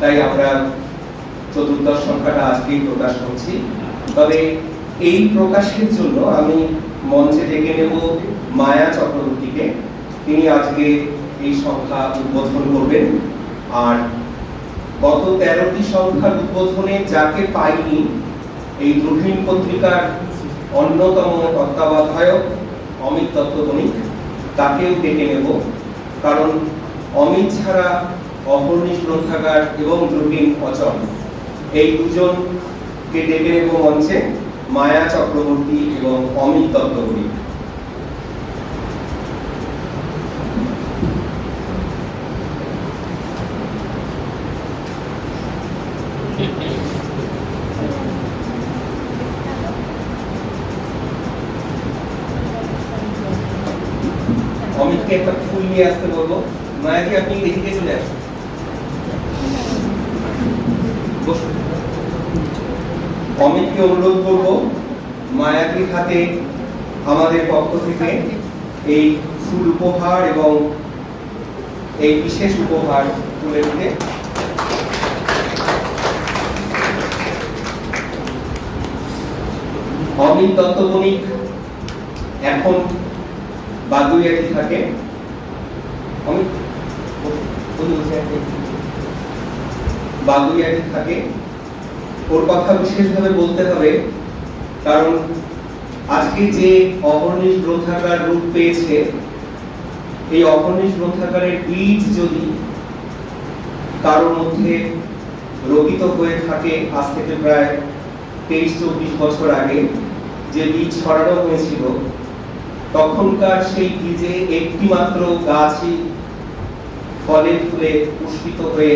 তাই আমরা চতুর্দশ সংখ্যাটা আজকেই প্রকাশ করছি। তবে এই প্রকাশের জন্য আমি মঞ্চে ডেকে নেব মায়া চক্রবর্তীকে। তিনি আজকে এই সংখ্যা উদ্বোধন করবেন। আর গত তেরোটি সংখ্যার উদ্বোধনে যাকে পাইনি, এই দ্রুহিণ পত্রিকার অন্যতম তত্ত্বাবধায়ক অমিত দত্তবণিক তাকেও ডেকে নেব। কারণ অমিত ছাড়া অপর্ণিশ গ্রন্থাগার এবং দ্রুহিণ অচল। এই দুজনকে ডেকে নেব মঞ্চে মায়া চক্রবর্তী এবং অমিত দত্তবণিক অমিতকে একটা ফুল নিয়ে আসতে বলব। মায়াকে আপনি এদিকে চলে আসুন। অমিতকে অনুরোধ করব মায়াকে হাতে আমাদের পক্ষ থেকে এই ফুল উপহার এবং এই বিশেষ উপহার তুলে দিতে? অমিত দত্তবণিক এখন বাদুইয়াটি থাকে। অমিত বাগুইয়াটি থাকে, ওর কথা বিশেষভাবে বলতে হবে, কারণ আজকে যে অহর্নিশ গ্রন্থাগার রূপ পেয়েছে, এই অহর্নিশ গ্রন্থাগারের বীজ যদি কারোর মধ্যে রোপিত হয়ে থাকে, আজ থেকে প্রায় তেইশ, চব্বিশ বছর আগে যে বীজ ছড়ানো হয়েছিল, তখনকার সেই বীজে একটি মাত্র গাছই ফলে ফুলে পুষ্পিত হয়ে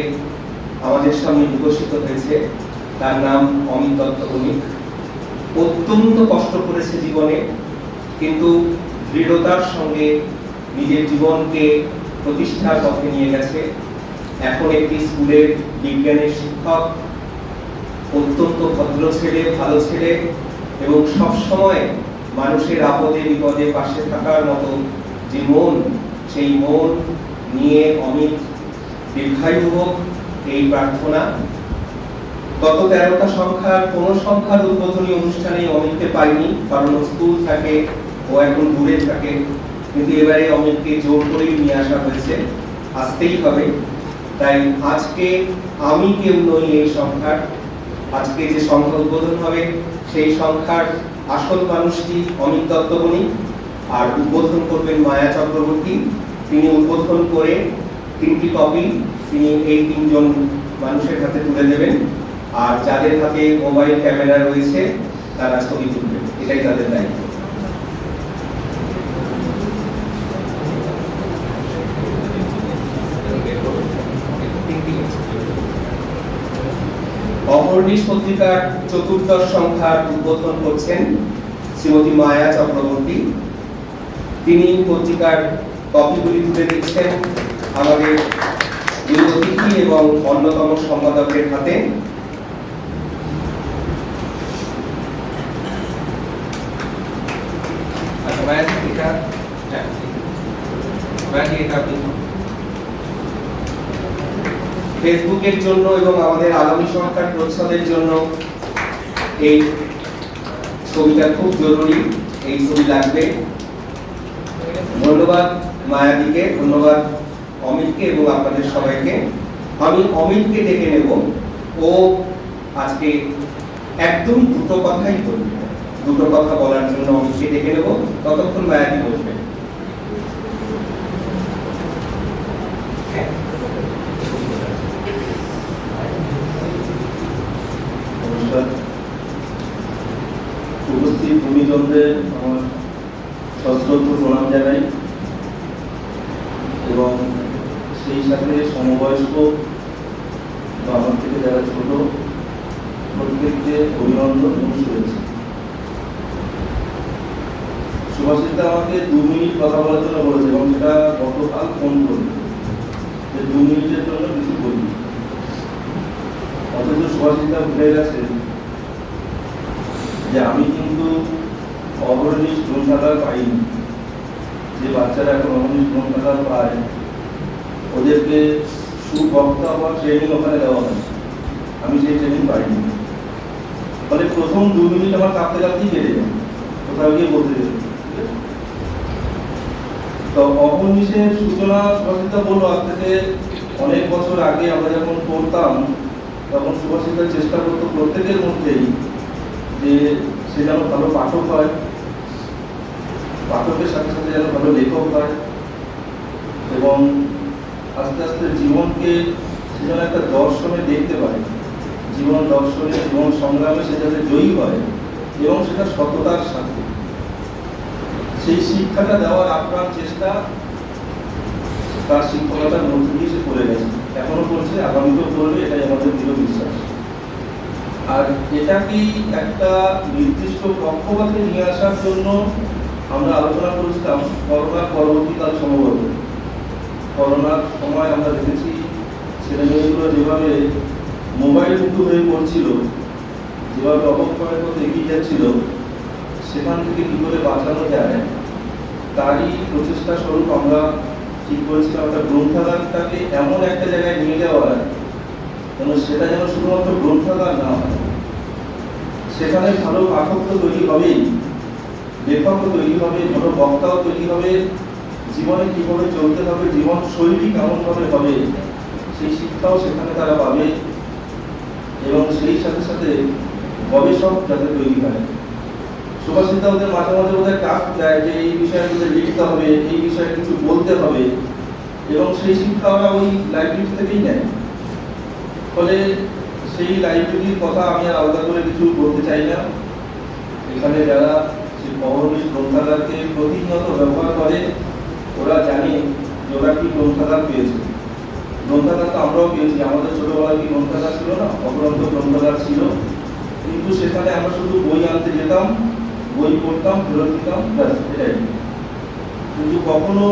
আমাদের সামনে বিকশিত হয়েছে। তার নাম অমিত দত্ত বণিক অত্যন্ত কষ্ট করেছে জীবনে, কিন্তু দৃঢ়তার সঙ্গে নিজের জীবনকে প্রতিষ্ঠার পথে নিয়ে গেছে। এখন একটি স্কুলের বিজ্ঞানের শিক্ষক, অত্যন্ত ভদ্র ছেলে, ভালো ছেলে, এবং সবসময় মানুষের আপদে বিপদে পাশে থাকার মতো যে মন, সেই মন নিয়ে অমিত দীর্ঘায়ু হোক এই প্রার্থনা। গত তেরোটা সংখ্যার কোন সংখ্যার উদ্বোধনী অনুষ্ঠানে অমিতকে পাইনি, কারণ স্কুল থাকে, ও এখন দূরে থাকে। কিন্তু এবারে অমিতকে জোর করেই নিয়ে আসা হয়েছে। আসতেই হবে। তাই আজকে আমি কেউ নই এই সংখ্যার। আজকে যে সংখ্যা উদ্বোধন হবে, সেই সংখ্যার আসল মানুষটি অমিত দত্তবণী আর উদ্বোধন করবেন মায়া চক্রবর্তী। তিনি উদ্বোধন করে তিনটি কপি তিনি এই তিনজন মানুষের হাতে তুলে দেবেন। আর যাদের হাতে মোবাইল ক্যামেরা রয়েছে, তারা ছবি তুলবেন। এটাই তাদের দায়িত্ব। অপর্ণিশ পত্রিকার চতুর্দশ সংখ্যার উদ্বোধন করছেন শ্রীমতী মায়া চক্রবর্তী। তিনি পত্রিকার কপিগুলি তুলে দিচ্ছেন। আমাদের অতিথি এবং অন্যতম সম্পাদকের হাতে। ফেসবুকের জন্য এবং আমাদের আগামী সংখ্যার প্রচ্ছদের জন্য এই ছবিটা খুব জরুরি, এই ছবি লাগবে ধন্যবাদ মায়াদিকে, ধন্যবাদ অমিতকে এবং আপনাদের সবাইকে। আমি অমিতকে ডেকে নেব। ও আজকে একদম দুটো কথাই বলবে। দুটো কথা বলার জন্য অমিতকে ডেকে নেব। ততক্ষণ মায়াদি বসবে। উপস্থিত ভূমিজনদের আমার সশ্রদ্ধ প্রণাম জানাই। সেই সাথে সমবয়স্ক বা আমার থেকে যারা ছোট প্রত্যেককে অভিনন্দন এবং সুভাষিতা আমাকে দু মিনিট কথা বলার জন্য বলেছে এবং সেটা গতকাল ফোন যে দু মিনিটের জন্য কিছু বলি অথচ সুভাষিতা ভুলে গেছে যে আমি কিন্তু অগ্রণী গ্রন্থাগার পাইনি। যে বাচ্চারা এখন অগ্রণী গ্রন্থাগার পায় ওদেরকে সুবক্তা বা ট্রেনিং ওখানে দেওয়া হয়। আমি সেই ট্রেনিং পাইনি। ফলে প্রথম দু মিনিট আমার কাঁপতে কাঁপতেই কেটে যায়। কোথাও গিয়ে বলতে যেতে? তো অপনিষের সূচনা সুভাষিতা বলল, আজ থেকে অনেক বছর আগে আমরা যখন পড়তাম, তখন সুভাষিতা চেষ্টা করতো প্রত্যেকের মধ্যেই যে সে যেন ভালো পাঠক হয়, পাঠকের সাথে সাথে যেন ভালো লেখক হয় এবং আস্তে আস্তে জীবনকে যেন একটা দর্শনে দেখতে পারে জীবন দর্শনে, জীবন সংগ্রামে সে যাতে জয়ী হয় এবং সেটা সততার সাথে। সেই শিক্ষাটা দেওয়ার আপ্রাণ চেষ্টা তার শিক্ষকতার মধ্যে দিয়ে সে করে গেছে। এখনও করছে, আগামীতেও করবে, এটাই আমাদের দৃঢ় বিশ্বাস। আর এটাকে একটা নির্দিষ্ট পক্ষপাতে নিয়ে আসার জন্য আমরা আলোচনা করেছিলাম করোনার পরবর্তীকাল সম্ভবত। করোনার সময় আমরা দেখেছি ছেলে মেয়েগুলো যেভাবে মোবাইল মুক্ত হয়ে পড়ছিল, যেভাবে অবক্ষয়ের পথে এগিয়ে যাচ্ছিল, সেখান থেকে কী করে বাঁচানো যায়, তারই প্রচেষ্টা স্বরূপ আমরা ঠিক করেছিলাম একটা গ্রন্থাগারটাকে এমন একটা জায়গায় নিয়ে যাওয়ার, যেন সেটা যেন শুধুমাত্র গ্রন্থাগার না হয়। সেখানে ভালো পাঠক তো তৈরি হবেই, লেখকও তৈরি হবে, ভালো বক্তাও তৈরি হবে জীবনে কীভাবে চলতে হবে, জীবন শৈলী কেমনভাবে হবে, সেই শিক্ষাও সেখানে তারা পাবে এবং সেই সাথে সাথে গবেষক যাতে তৈরি হয়। সুভাষিতা ওদের মাঝে মাঝে ওদের টাস্ক দেয় যে এই বিষয়ে লিখতে হবে, এই বিষয়ে কিছু বলতে হবে এবং সেই শিক্ষা ওরা ওই লাইব্রেরি থেকেই নেয়। ফলে সেই লাইব্রেরির কথা আমি আর আলাদা করে কিছু বলতে চাই না। এখানে যারা সেই পৌরবিশ গ্রন্থাগারকে প্রতিনিয়ত ব্যবহার করে ওরা জানে ওরা কি গ্রন্থাগার পেয়েছে। গ্রন্থাগার তো আমরাও পেয়েছি, আমাদের ছোটবেলায় কি গ্রন্থাগার ছিল না? অগ্রন্থ গ্রন্থাগার ছিল। কিন্তু সেখানে আমরা শুধু বই আনতে যেতাম, বই পড়তাম, ফেরত দিতাম কিন্তু কখনো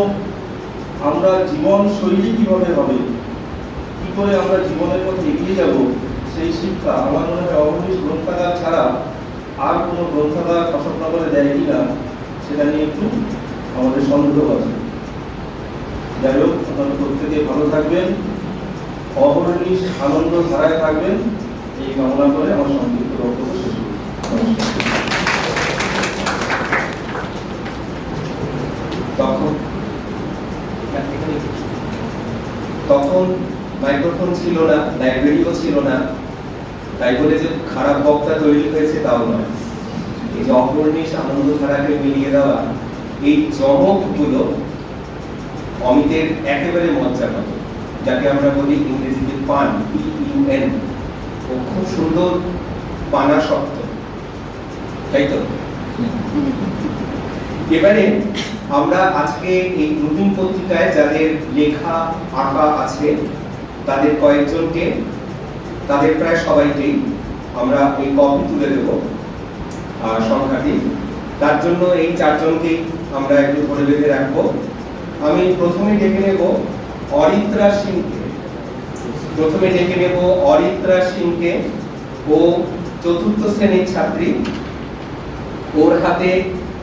আমরা জীবন শৈলী কীভাবে হবে, কি করে আমরা জীবনের পথে এগিয়ে যাব, সেই শিক্ষা আমার মনে হয় অবনীশ গ্রন্থাগার ছাড়া আর কোনো গ্রন্থাগার অশোকনগরে দেয় কিনা, সেটা নিয়ে একটু আমাদের সন্দেহ আছে। যাই হোক, আপনারা প্রত্যেকে ভালো থাকবেন অহর্নিশ আনন্দ ধারায় থাকবেন, এই কামনা করে আমার সংক্ষিপ্ত বক্তব্য শেষ তখন তখন মাইক্রোফোন ছিল না লাইব্রেরিও ছিল না, তাই বলে যে খারাপ বক্তা তৈরি হয়েছে তাও নয়। এই যে অপর্ণিশ আনন্দ ধারাকে মিলিয়ে দেওয়া, এই চমকগুলো অমিতের একেবারে মজ্জা মতো, যাকে আমরা বলি ইংরেজিতে পান ইউএন ও খুব সুন্দর পানা শব্দ তাই তো? এবারে আমরা আজকে এই নতুন পত্রিকায় যাদের লেখা আঁকা আছে, তাদের কয়েকজনকে, তাদের প্রায় সবাইকেই আমরা এই কপি তুলে দেব সংখ্যাটি। তার জন্য এই চারজনকেই আমরা একটু ধরে বেঁধে রাখব। আমি প্রথমে ডেকে নেব অরিত্রা সিংকে। প্রথমে ডেকে নেব অরিত্রা সিংকে। ও চতুর্থ শ্রেণির ছাত্রী। ওর হাতে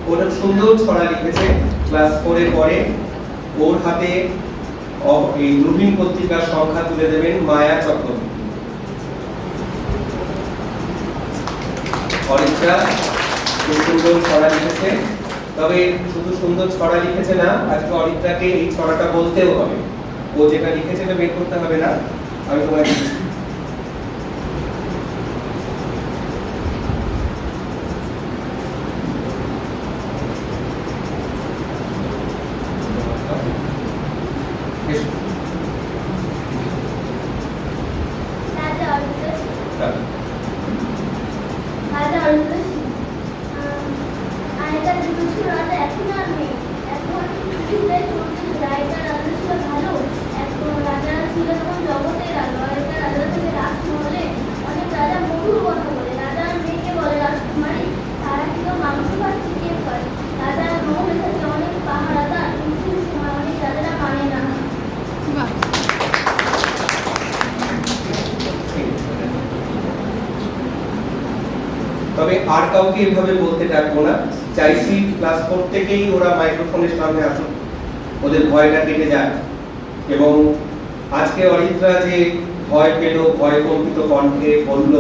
ওর সুন্দর ছড়া লিখেছে ক্লাস ফোরে পরে। ওর হাতে এই নবীন পত্রিকার সংখ্যা তুলে দেবেন মায়া চক্রবর্তী। অরিত্রা সুন্দর ছড়া লিখেছে। তবে শুধু সুন্দর ছড়া লিখেছে না আজকে অরিত্রাকে এই ছড়াটা বলতেও হবে। ও যেটা লিখেছে এটা বের করতে হবে না আমি তোমাকে এসো। রাজা অর্জুন রাখো। রাজা অর্জুন আগেকার যুগ ছিল রাজা এখন আর নেই এখন যুগে চলছে আগেকার রাজা ছিল ভালো এখন রাজারা ছিল তখন জগতের আলো আগেকার রাজা থেকে রাজমহলে অনেক রাজা মধুর কথা বলে রাজার মেয়েকে বলে রাজকুমারী তারা কিন্তু মাংস ভাত চিকেন করে রাজার মহলে থাকে অনেক পাহারাদার কিন্তু সময় অনেক রাজারা মানে না তবে আর কাউকে এভাবে বলতে ডাকবো না। চাইছি ক্লাস ফোর থেকেই ওরা মাইক্রোফোনের সামনে আসুক। ওদের ভয়টা কেটে যাক। এবং আজকে অরিত্রা যে ভয় পেল, ভয় কম্পিত কণ্ঠে বলল,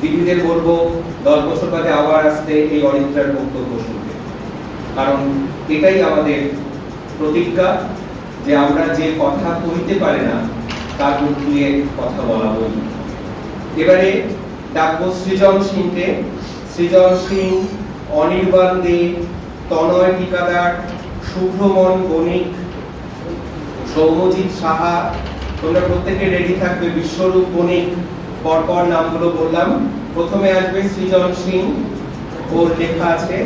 দিদিদের বলব, দশ বছর বাদে আবার আসতে এই অরিত্রার বক্তব্য শুনবে কারণ এটাই আমাদের প্রতিজ্ঞা যে আমরা যে কথা কইতে পারে না, তার মুখ দিয়ে কথা বলা বলি। এবারে ডাকবো সিংকে। সৃজন সিং, অনির্বাণ দে, তনয় ঠিকাদার, শুভ্রমন বণিক সৌমজিৎ সাহা। তোমরা প্রত্যেকে রেডি থাকবে, বিশ্বরূপ বণিক। পরপর নামগুলো বললাম। প্রথমে আসবে সৃজন সিং। ওর লেখা আছে।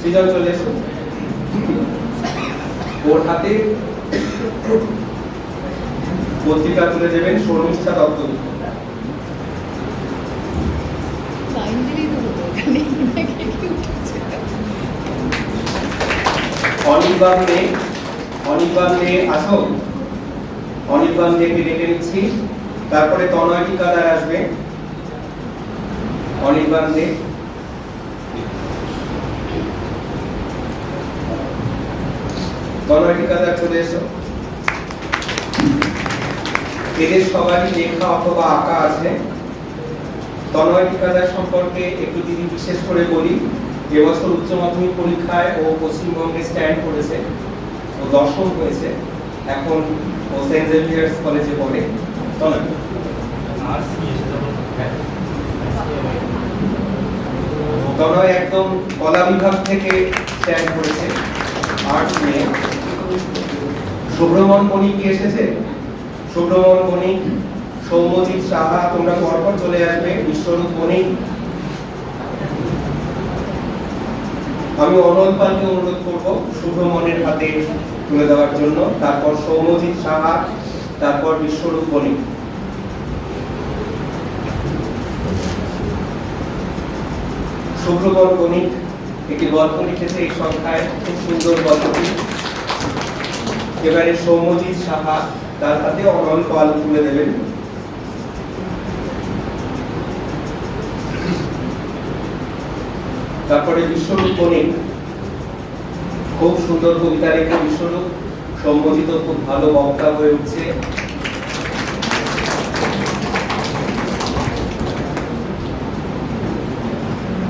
সৃজন, চলে এসো। ওর হাতে পত্রিকা তুলে দেবেন শর্মিষ্ঠা দত্ত। অনির্বাণ দে অনির্বাণ দে আসো। অনির্বাণ দেকে ডেকে নিচ্ছি তারপরে তনয় ঠিকাদার আসবে। অনির্বাণ। দে তনয় ঠিকাদার চলে এসো। এদের সবারই লেখা অথবা আঁকা আছে। তনয় ঠিকাদার সম্পর্কে একটু যদি বিশেষ করে বলি এবছর উচ্চ মাধ্যমিক পরীক্ষায় ও পশ্চিমবঙ্গে স্ট্যান্ড করেছে ও দশম হয়েছে। এখন ও সেন্ট জেভিয়ার্স কলেজে পড়ে। তনয় একদম কলা বিভাগ থেকে স্ট্যান্ড করেছে আর্টস নিয়ে। সুব্রমণ বণিক কি এসেছে? সুব্রমণ বণিক সৌম্যজিৎ সাহা, তোমরা পরপর চলে আসবে। বিশ্বরূপ বণিক আমি অনল পালকে অনুরোধ করব শুভমনের হাতে তুলে দেওয়ার জন্য। তারপর সৌম্যজিৎ সাহা, তারপর বিশ্বরূপ বণিক। শুভ্রমন বণিক, একটি গল্প লিখেছে এই সংখ্যায়, খুব সুন্দর গল্পটি। এবারে সৌম্যজিৎ সাহা, তার হাতে অনল পাল তুলে দেবেন। তারপরে বিশ্বরূপ বণিক খুব সুন্দর কবিতা লেখা বিশ্বরূপ সম্বোধিত খুব ভালো বক্তা হয়ে উঠছে।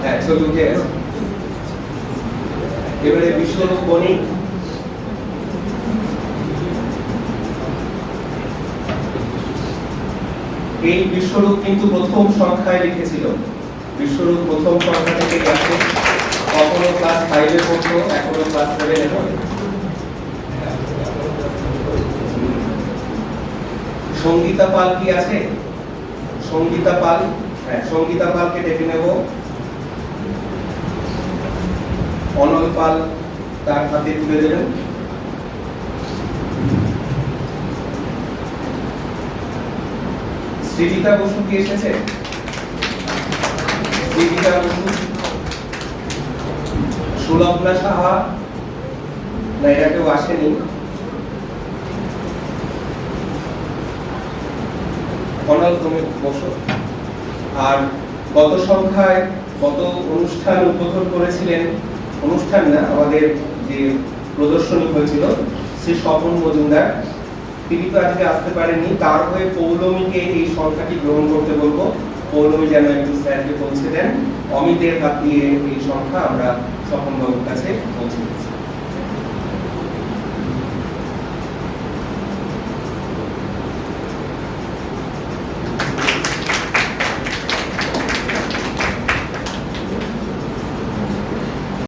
হ্যাঁ এবারে বিশ্বরূপ এই বিশ্বরূপ কিন্তু প্রথম সংখ্যায় লিখেছিল। বিশ্বরূপ প্রথম সংখ্যা থেকে গেছে। কখনো ক্লাস ফাইভে পড়তো, এখনও ক্লাস সেভেনে পড়ে। সঙ্গীতা পাল কি আছে? সঙ্গীতা পাল হ্যাঁ সঙ্গীতা পালকে ডেকে নেব। অনল পাল তার হাতে তুলে দেবেন। সৃজিতা বসু কি এসেছে? বসু সুলগ্না সাহা, না এরা কেউ আসেনি। আর গত সংখ্যায় গত অনুষ্ঠান উদ্বোধন করেছিলেন, অনুষ্ঠান না, আমাদের যে প্রদর্শনী হয়েছিল, শ্রী স্বপন মজুমদার, তিনি তো আজকে আসতে পারেননি। তার হয়ে পৌলমীকে এই সংখ্যাটি গ্রহণ করতে বলব। পৌলমী যেন একটু স্যারকে পৌঁছে দেন। অমিতের হাত দিয়ে এই সংখ্যা আমরা স্বপন বাবুর কাছে পৌঁছে দিচ্ছি।